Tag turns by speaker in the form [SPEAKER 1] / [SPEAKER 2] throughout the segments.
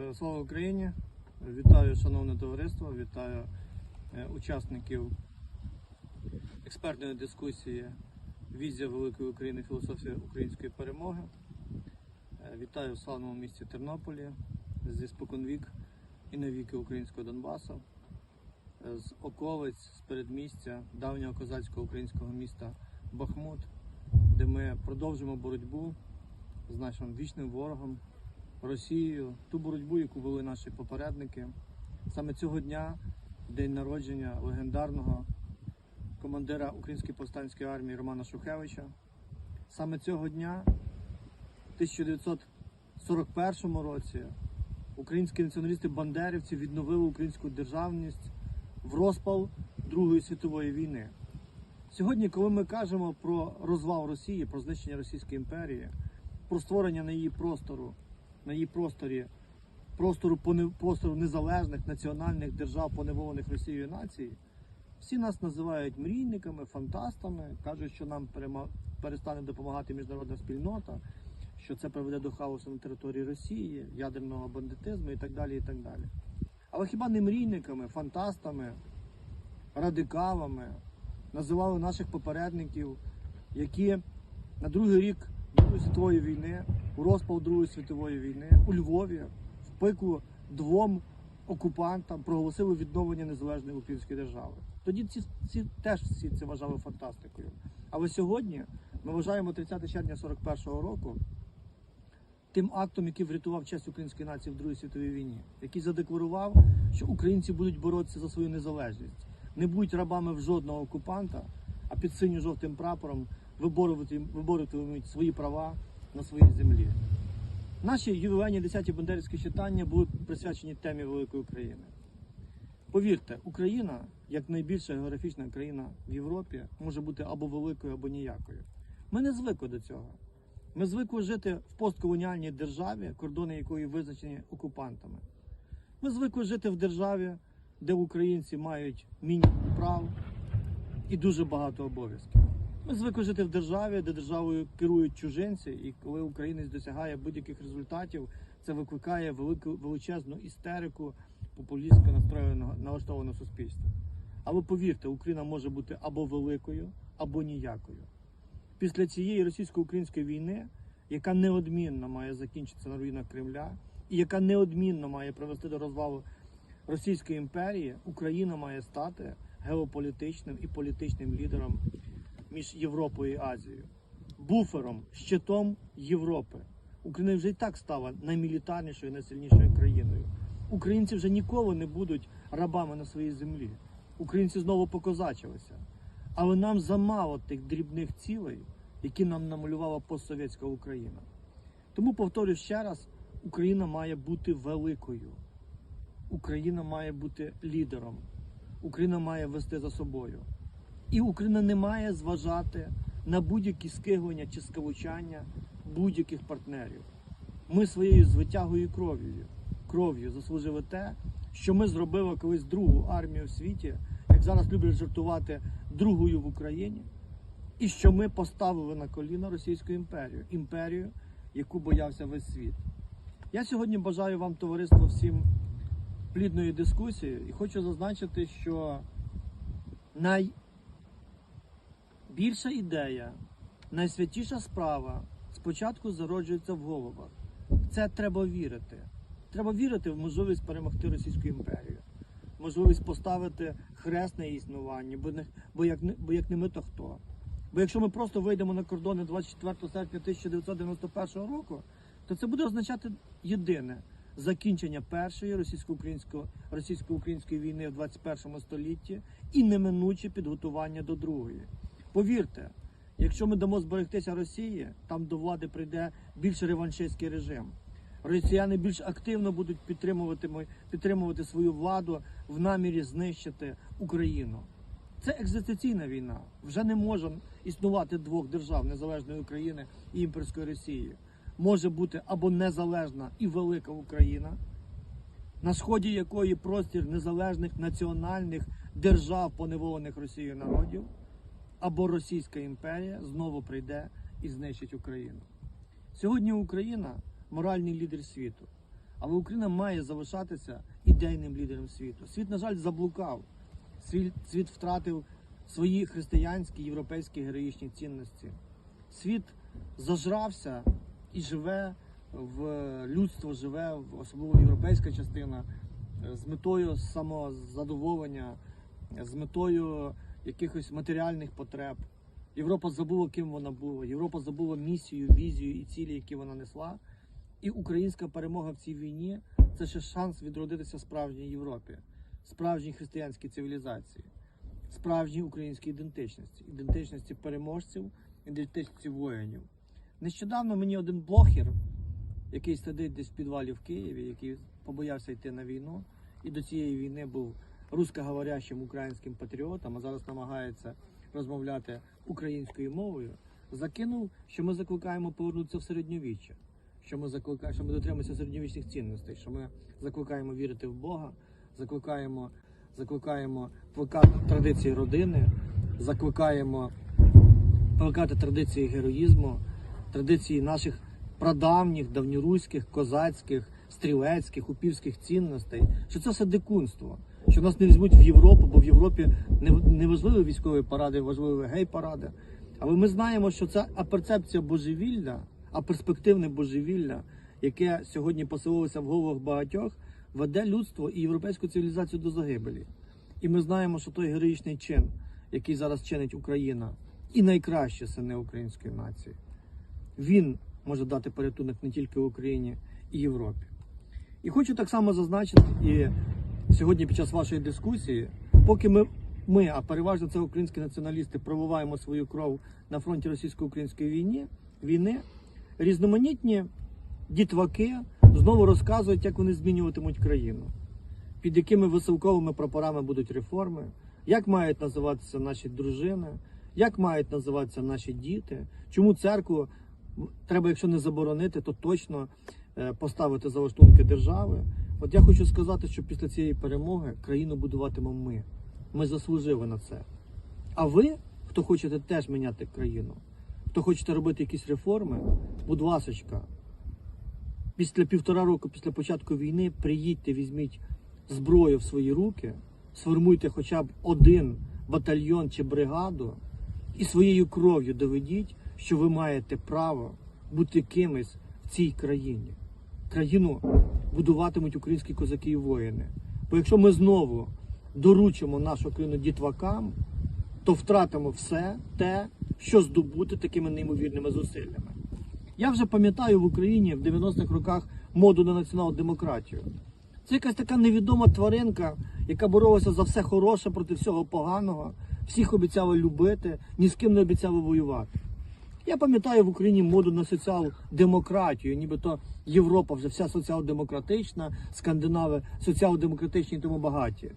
[SPEAKER 1] Е, Слава Україні! Вітаю шановне товариство, вітаю е, учасників експертної дискусії Візія Великої України, філософія української перемоги. Е, Вітаю в славному місті Тернополі зі споконвік і навіки українського Донбасу, з околиць, з передмістя давнього козацького українського міста Бахмут, де ми продовжимо боротьбу з нашим вічним ворогом Росією, ту боротьбу, яку вели наші попередники. Саме цього дня, день народження легендарного командира Української повстанської армії Романа Шухевича. Саме цього дня, в 1941 році, українські націоналісти-бандерівці відновили українську державність в розпал Другої світової війни. Сьогодні, коли ми кажемо про розвал Росії, про знищення Російської імперії, про створення на її простору, на її просторі простору простору незалежних національних держав, поневолених Росією націй, всі нас називають мрійниками, фантастами, кажуть, що нам перестане допомагати міжнародна спільнота, що це приведе до хаосу на території Росії, ядерного бандитизму і так далі. і так далі. Але хіба не мрійниками, фантастами, радикалами називали наших попередників, які на другий рік світової війни, у розпал Другої світової війни, у Львові, в пику двом окупантам проголосили відновлення незалежної української держави. Тоді ці, ці теж всі це вважали фантастикою. Але сьогодні ми вважаємо 30 червня 41-го року тим актом, який врятував честь української нації в Другій світовій війні, який задекларував, що українці будуть боротися за свою незалежність, не будуть рабами в жодного окупанта, а під синьо-жовтим прапором виборювати, виборюватимуть свої права на своїй землі. Наші ювілейні 10-ті бандерівські читання були присвячені темі Великої України. Повірте, Україна, як найбільша географічна країна в Європі, може бути або великою, або ніякою. Ми не звикли до цього. Ми звикли жити в постколоніальній державі, кордони якої визначені окупантами. Ми звикли жити в державі, де українці мають мінімум прав і дуже багато обов'язків. Ми звикли жити в державі, де державою керують чужинці, і коли українець досягає будь-яких результатів, це викликає велику величезну істерику популістсько настроєного налаштованого суспільства. Але повірте, Україна може бути або великою, або ніякою. Після цієї російсько-української війни, яка неодмінно має закінчитися на руїнах Кремля, і яка неодмінно має привести до розвалу Російської імперії, Україна має стати геополітичним і політичним лідером між Європою і Азією, буфером, щитом Європи. Україна вже і так стала наймілітарнішою, найсильнішою країною. Українці вже ніколи не будуть рабами на своїй землі. Українці знову покозачилися. Але нам замало тих дрібних цілей, які нам намалювала постсовєтська Україна. Тому повторюю ще раз: Україна має бути великою. Україна має бути лідером. Україна має вести за собою. І Україна не має зважати на будь-які скиглення чи скавучання будь-яких партнерів. Ми своєю звитягою кров'ю, кров'ю заслужили те, що ми зробили колись другу армію в світі, як зараз люблять жартувати другою в Україні, і що ми поставили на коліна Російську імперію, імперію, яку боявся весь світ. Я сьогодні бажаю вам, товариство, всім плідної дискусії і хочу зазначити, що найбільша ідея, найсвятіша справа спочатку зароджується в головах. Це треба вірити. Треба вірити в можливість перемогти Російську імперію, можливість поставити хрест на її існування, бо, не, бо, як, бо як не ми, то хто. Бо якщо ми просто вийдемо на кордони 24 серпня 1991 року, то це буде означати єдине закінчення першої російсько-української російсько-української війни в 21 столітті і неминуче підготування до другої. Повірте, якщо ми дамо зберегтися Росії, там до влади прийде більш реваншистський режим. Росіяни більш активно будуть підтримувати, підтримувати свою владу в намірі знищити Україну. Це екзистенційна війна. Вже не може існувати двох держав незалежної України і імперської Росії. Може бути або незалежна і велика Україна, на сході якої простір незалежних національних держав, поневолених Росією народів, або Російська імперія знову прийде і знищить Україну. Сьогодні Україна моральний лідер світу. Але Україна має залишатися ідейним лідером світу. Світ, на жаль, заблукав. Світ, втратив свої християнські європейські героїчні цінності. Світ зажрався і живе в людство, живе особливо європейська частина е, з метою самозадоволення, з метою якихось матеріальних потреб. Європа забула, ким вона була. Європа забула місію, візію і цілі, які вона несла. І українська перемога в цій війні це ще шанс відродитися справжній Європі, справжній християнській цивілізації, справжній українській ідентичності, ідентичності переможців, ідентичності воїнів. Нещодавно мені один блогер, який сидить десь в підвалі в Києві, який побоявся йти на війну, і до цієї війни був русскоговорящим українським патріотом, а зараз намагається розмовляти українською мовою, закинув, що ми закликаємо повернутися в середньовіччя, що ми закликаємо, що ми дотримуємося середньовічних цінностей, що ми закликаємо вірити в Бога, закликаємо, закликаємо плекати традиції родини, закликаємо плекати традиції героїзму, традиції наших прадавніх, давньоруських, козацьких, стрілецьких, упівських цінностей, що це все дикунство. Що нас не візьмуть в Європу, бо в Європі не, важливі військові паради, важливі гей-паради. Але ми знаємо, що це аперцепція божевілля, а перспективне божевілля, яке сьогодні поселилося в головах багатьох, веде людство і європейську цивілізацію до загибелі. І ми знаємо, що той героїчний чин, який зараз чинить Україна, і найкращі сини української нації, він може дати порятунок не тільки Україні і Європі. І хочу так само зазначити, і сьогодні під час вашої дискусії, поки ми, ми, а переважно це українські націоналісти, проливаємо свою кров на фронті російсько-української війни, війни, різноманітні дітваки знову розказують, як вони змінюватимуть країну, під якими висилковими прапорами будуть реформи, як мають називатися наші дружини, як мають називатися наші діти, чому церкву треба, якщо не заборонити, то точно е, поставити за держави. От я хочу сказати, що після цієї перемоги країну будуватимемо ми. Ми заслужили на це. А ви, хто хочете теж міняти країну, хто хочете робити якісь реформи, будь ласочка, після півтора року, після початку війни, приїдьте, візьміть зброю в свої руки, сформуйте хоча б один батальйон чи бригаду і своєю кров'ю доведіть, що ви маєте право бути кимось в цій країні. Країну будуватимуть українські козаки і воїни. Бо якщо ми знову доручимо нашу країну дітвакам, то втратимо все те, що здобути такими неймовірними зусиллями. Я вже пам'ятаю в Україні в 90-х роках моду на націонал-демократію. Це якась така невідома тваринка, яка боролася за все хороше проти всього поганого, всіх обіцяла любити, ні з ким не обіцяла воювати. Я пам'ятаю в Україні моду на соціал-демократію, нібито Європа вже вся соціал-демократична, скандинави соціал-демократичні тому багаті.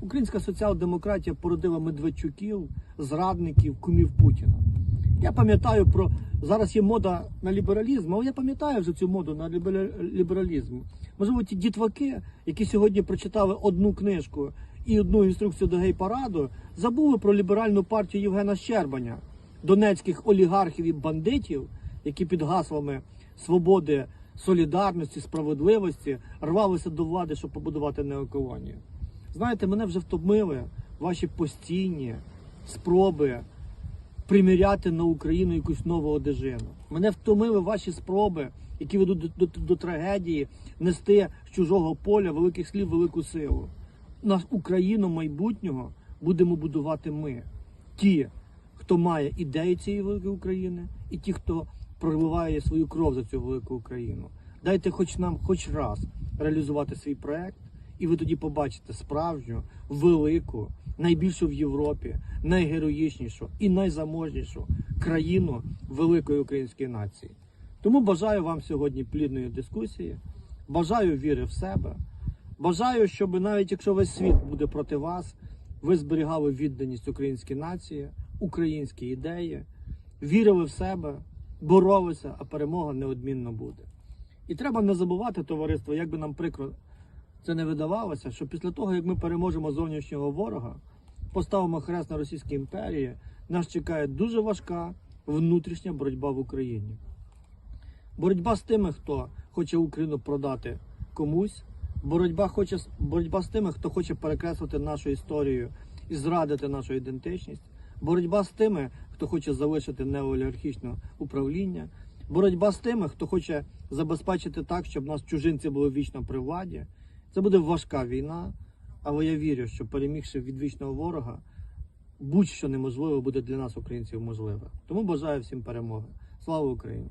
[SPEAKER 1] Українська соціал-демократія породила Медведчуків, зрадників, кумів Путіна. Я пам'ятаю про зараз є мода на лібералізм, але я пам'ятаю вже цю моду на лібералізм. Можливо, ті дітваки, які сьогодні прочитали одну книжку і одну інструкцію до гей-параду, забули про ліберальну партію Євгена Щербаня, донецьких олігархів і бандитів, які під гаслами свободи, солідарності, справедливості рвалися до влади, щоб побудувати неоколонію. Знаєте, мене вже втомили ваші постійні спроби приміряти на Україну якусь нову одежину. Мене втомили ваші спроби, які ведуть до, до, до трагедії, нести з чужого поля великих слів велику силу. Наш Україну майбутнього будемо будувати ми. Ті, хто має ідеї цієї великої України, і ті, хто проливає свою кров за цю велику Україну. Дайте хоч нам хоч раз реалізувати свій проект, і ви тоді побачите справжню, велику, найбільшу в Європі, найгероїчнішу і найзаможнішу країну великої української нації. Тому бажаю вам сьогодні плідної дискусії, бажаю віри в себе, бажаю, щоб навіть якщо весь світ буде проти вас, ви зберігали відданість українській нації, українській ідеї, вірили в себе, боролися, а перемога неодмінно буде. І треба не забувати, товариство, як би нам прикро це не видавалося, що після того, як ми переможемо зовнішнього ворога, поставимо хрест на Російській імперії, нас чекає дуже важка внутрішня боротьба в Україні. Боротьба з тими, хто хоче Україну продати комусь. Боротьба, хоче, боротьба з тими, хто хоче перекреслити нашу історію і зрадити нашу ідентичність. Боротьба з тими, хто хоче залишити неолігархічне управління. Боротьба з тими, хто хоче забезпечити так, щоб нас чужинці були вічно при владі. Це буде важка війна, але я вірю, що перемігши від вічного ворога, будь-що неможливе буде для нас, українців, можливе. Тому бажаю всім перемоги. Слава Україні!